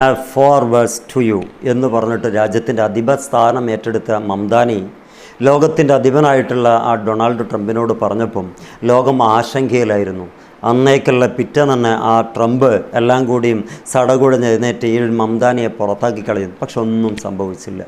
ഫോർവേഴ്സ് to you എന്ന് പറഞ്ഞിട്ട് രാജ്യത്തിന്റെ അധിപ സ്ഥാനം ഏറ്റെടുത്ത മംദാനി ലോകത്തിന്റെ അധിപനായിട്ടുള്ള ആ ഡൊണാൾഡ് ട്രംപിനോട് പറഞ്ഞപ്പം ലോകം ആശങ്കയിലായിരുന്നു. അന്നേക്കുള്ള പിറ്റേന്ന് ആ ട്രംപ് എല്ലാം കൂടിയും സടകുടഞ്ഞ് എഴുന്നേറ്റ് ഈ മംദാനിയെ പുറത്താക്കി കളയും പക്ഷെ ഒന്നും സംഭവിച്ചില്ല.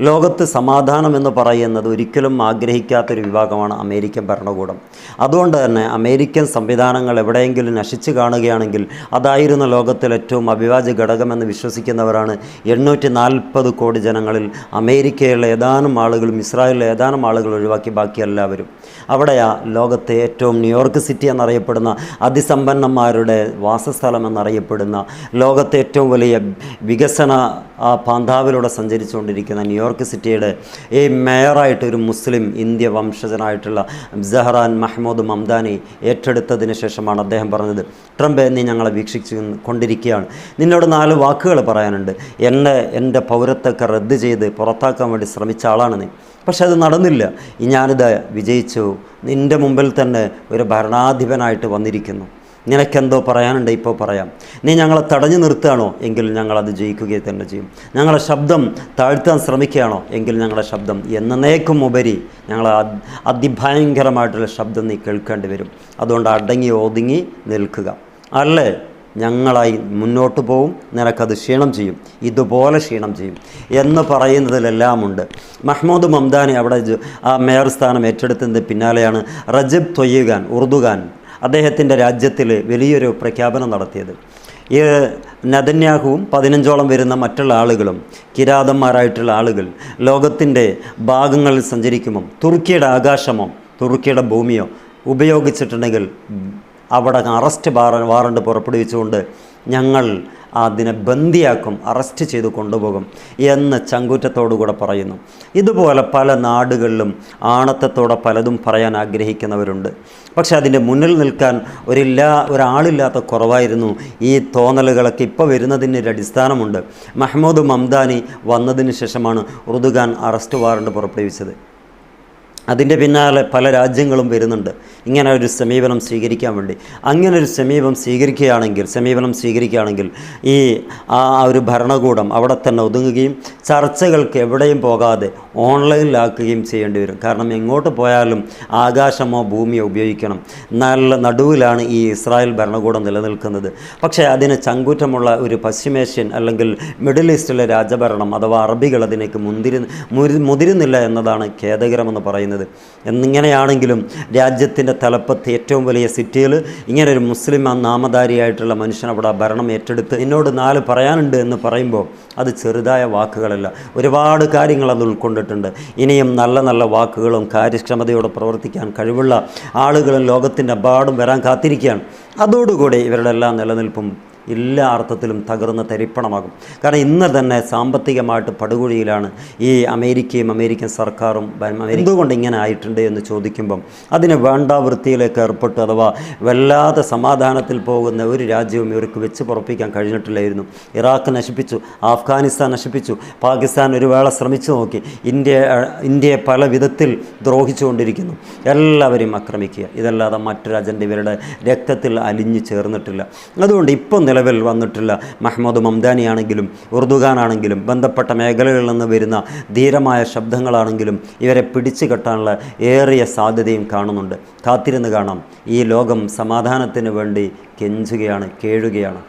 ലോകത്ത് സമാധാനം എന്ന് പറയുന്നത് ഒരിക്കലും ആഗ്രഹിക്കാത്തൊരു വിഭാഗമാണ് അമേരിക്കൻ ഭരണകൂടം. അതുകൊണ്ട് തന്നെ അമേരിക്കൻ സംവിധാനങ്ങൾ എവിടെയെങ്കിലും നശിച്ചു കാണുകയാണെങ്കിൽ അതായിരുന്നു ലോകത്തിൽ ഏറ്റവും അഭിവാജ്യ ഘടകമെന്ന് വിശ്വസിക്കുന്നവരാണ് എണ്ണൂറ്റി നാൽപ്പത് കോടി ജനങ്ങളിൽ. അമേരിക്കയിലെ ഏതാനും ആളുകളും ഇസ്രായേലിലെ ഏതാനും ആളുകൾ ഒഴിവാക്കി ബാക്കി എല്ലാവരും. അവിടെയാ ലോകത്തെ ഏറ്റവും ന്യൂയോർക്ക് സിറ്റി എന്നറിയപ്പെടുന്ന അതിസമ്പന്നന്മാരുടെ വാസസ്ഥലം എന്നറിയപ്പെടുന്ന ലോകത്തെ ഏറ്റവും വലിയ വികസന പാന്താവിലൂടെ സഞ്ചരിച്ചുകൊണ്ടിരിക്കുന്ന ന്യൂയോർക്ക് സിറ്റിയുടെ ഈ മേയറായിട്ട് ഒരു മുസ്ലിം ഇന്ത്യ വംശജനായിട്ടുള്ള ജഹ്റാൻ മഹ്മൂദ് മംദാനി ഏറ്റെടുത്തതിന് ശേഷമാണ് അദ്ദേഹം പറഞ്ഞത് ട്രംപ് നീ ഞങ്ങളെ വീക്ഷിച്ചു കൊണ്ടിരിക്കുകയാണ്. നിന്നോട് നാല് വാക്കുകൾ പറയാനുണ്ട്. എന്നെ എന്റെ പൗരത്തൊക്കെ റദ്ദ് ചെയ്ത് പുറത്താക്കാൻ വേണ്ടി ശ്രമിച്ച ആളാണ് നീ. പക്ഷെ അത് നടന്നില്ല. ഞാനിത് വിജയിച്ചു. നിന്റെ മുമ്പിൽ തന്നെ ഒരു ഭരണാധിപനായിട്ട് വന്നിരിക്കുന്നു. നിനക്കെന്തോ പറയാനുണ്ട് ഇപ്പോൾ പറയാം. നീ ഞങ്ങളെ തടഞ്ഞു നിർത്തുകയാണോ? എങ്കിൽ ഞങ്ങളത് ജയിക്കുകയെ തന്നെ ചെയ്യും. ഞങ്ങളെ ശബ്ദം താഴ്ത്താൻ ശ്രമിക്കുകയാണോ? എങ്കിൽ ഞങ്ങളുടെ ശബ്ദം എന്നേക്കും ഉപരി ഞങ്ങൾ അതിഭയങ്കരമായിട്ടുള്ള ശബ്ദം നീ കേൾക്കേണ്ടി വരും. അതുകൊണ്ട് അടങ്ങി ഒതുങ്ങി നിൽക്കുക. അല്ലേ? ഞങ്ങളായി മുന്നോട്ട് പോവും. നിനക്കത് ക്ഷീണം ചെയ്യും. ഇതുപോലെ ക്ഷീണം ചെയ്യും. എന്ന് പറയുന്നതിലെല്ലാമുണ്ട് മഹ്മൂദ് മംദാനി അവിടെ ആ മേയർ സ്ഥാനം ഏറ്റെടുത്തതിന്റെ പിന്നാലെയാണ് റജബ് തൊയ്യുഖാൻ ഉറുദുഖാൻ അദ്ദേഹത്തിന്റെ രാജ്യത്തിൽ വലിയൊരു പ്രഖ്യാപനം നടത്തിയത്. ഈ നദന്യാഹുവും പതിനഞ്ചോളം വരുന്ന മറ്റുള്ള ആളുകളും കിരാതന്മാരായിട്ടുള്ള ആളുകൾ ലോകത്തിന്റെ ഭാഗങ്ങളിൽ സഞ്ചരിക്കുമ്പം തുർക്കിയുടെ ആകാശമോ തുർക്കിയുടെ ഭൂമിയോ ഉപയോഗിച്ചിട്ടുണ്ടെങ്കിൽ അവിടെ അറസ്റ്റ് വാറ വാറണ്ട് പുറപ്പെടുവിച്ചുകൊണ്ട് ഞങ്ങൾ അതിനെ ബന്ദിയാക്കും അറസ്റ്റ് ചെയ്ത് കൊണ്ടുപോകും എന്ന് ചങ്കൂറ്റത്തോടുകൂടെ പറയുന്നു. ഇതുപോലെ പല നാടുകളിലും ആണത്തത്തോടെ പലതും പറയാൻ ആഗ്രഹിക്കുന്നവരുണ്ട്. പക്ഷേ അതിന്റെ മുന്നിൽ നിൽക്കാൻ ഒരില്ലാ ഒരാളില്ലാത്ത കുറവായിരുന്നു ഈ തോന്നലുകളൊക്കെ ഇപ്പോൾ വരുന്നതിന് ഒരു അടിസ്ഥാനമുണ്ട്. മഹ്മൂദ് മംദാനി വന്നതിന് ശേഷമാണ് ഉറുദുഖാൻ അറസ്റ്റ് വാറണ്ട് പുറപ്പെടുവിച്ചത്. അതിന്റെ പിന്നാലെ പല രാജ്യങ്ങളും വരുന്നുണ്ട്. ഇങ്ങനെ ഒരു സമീപനം സ്വീകരിക്കാൻ വേണ്ടി. അങ്ങനെ ഒരു സമീപം സ്വീകരിക്കുകയാണെങ്കിൽ സമീപനം സ്വീകരിക്കുകയാണെങ്കിൽ ഈ ആ ഒരു ഭരണകൂടം അവിടെ തന്നെ ഒതുങ്ങുകയും ചർച്ചകൾക്ക് എവിടെയും പോകാതെ ഓൺലൈനിലാക്കുകയും ചെയ്യേണ്ടി വരും. കാരണം എങ്ങോട്ട് പോയാലും ആകാശമോ ഭൂമിയോ ഉപയോഗിക്കണം. നല്ല നടുവിലാണ് ഈ ഇസ്രായേൽ ഭരണകൂടം നിലനിൽക്കുന്നത്. പക്ഷേ അതിന് ചങ്കൂറ്റമുള്ള ഒരു പശ്ചിമേഷ്യൻ അല്ലെങ്കിൽ മിഡിൽ ഈസ്റ്റിലെ രാജഭരണം അഥവാ അറബികൾ അതിനേക്ക് മുന്തിരി മുതിരുന്നില്ല എന്നതാണ് ഖേദകരമെന്ന് പറയുന്നത്. എന്നിങ്ങനെയാണെങ്കിലും രാജ്യത്തിന്റെ തലപ്പത്ത് ഏറ്റവും വലിയ സിറ്റിയിൽ ഇങ്ങനെ ഒരു മുസ്ലിം നാമധാരിയായിട്ടുള്ള മനുഷ്യൻ അവിടെ ആ ഭരണം ഏറ്റെടുത്ത് എന്നോട് നാല് പറയാനുണ്ട് എന്ന് പറയുമ്പോൾ അത് ചെറുതായ വാക്കുകളല്ല. ഒരുപാട് കാര്യങ്ങൾ അത് ഉൾക്കൊണ്ടിട്ടുണ്ട്. ഇനിയും നല്ല നല്ല വാക്കുകളും കാര്യക്ഷമതയോടെ പ്രവർത്തിക്കാൻ കഴിവുള്ള ആളുകളും ലോകത്തിന്റെ അപാടും വരാൻ കാത്തിരിക്കുകയാണ്. അതോടുകൂടി ഇവരുടെ എല്ലാ നിലനിൽപ്പും എല്ലാ അർത്ഥത്തിലും തകർന്ന് തരിപ്പണമാകും. കാരണം ഇന്ന് തന്നെ സാമ്പത്തികമായിട്ട് പടുകുഴിയിലാണ് ഈ അമേരിക്കയും അമേരിക്കൻ സർക്കാരും എന്തുകൊണ്ട് ഇങ്ങനെ ആയിട്ടുണ്ട് എന്ന് ചോദിക്കുമ്പം അതിന് വേണ്ട വൃത്തിയിലേക്ക് ഏർപ്പെട്ട് അഥവാ വല്ലാതെ സമാധാനത്തിൽ പോകുന്ന ഒരു രാജ്യവും ഇവർക്ക് വെച്ച് പുറപ്പിക്കാൻ കഴിഞ്ഞിട്ടില്ലായിരുന്നു. ഇറാഖ് നശിപ്പിച്ചു അഫ്ഗാനിസ്ഥാൻ നശിപ്പിച്ചു പാകിസ്ഥാൻ ഒരു വേള ശ്രമിച്ചു നോക്കി. ഇന്ത്യ ഇന്ത്യയെ പല വിധത്തിൽ ദ്രോഹിച്ചുകൊണ്ടിരിക്കുന്നു. എല്ലാവരെയും ആക്രമിക്കുക. ഇതല്ലാതെ മറ്റൊരു അജണ്ട ഇവരുടെ രക്തത്തിൽ അലിഞ്ഞു ചേർന്നിട്ടില്ല. അതുകൊണ്ട് ഇപ്പോൾ നിലവിൽ വന്നിട്ടുള്ള മഹ്മൂദ് മംദാനിയാണെങ്കിലും ഉറുദുഖാനാണെങ്കിലും ബന്ധപ്പെട്ട മേഖലകളിൽ നിന്ന് വരുന്ന ധീരമായ ശബ്ദങ്ങളാണെങ്കിലും ഇവരെ പിടിച്ചു കെട്ടാനുള്ള ഏറിയ സാധ്യതയും കാണുന്നുണ്ട്. കാത്തിരുന്ന് കാണാം. ഈ ലോകം സമാധാനത്തിന് വേണ്ടി കെഞ്ചുകയാണ് കേഴുകയാണ്.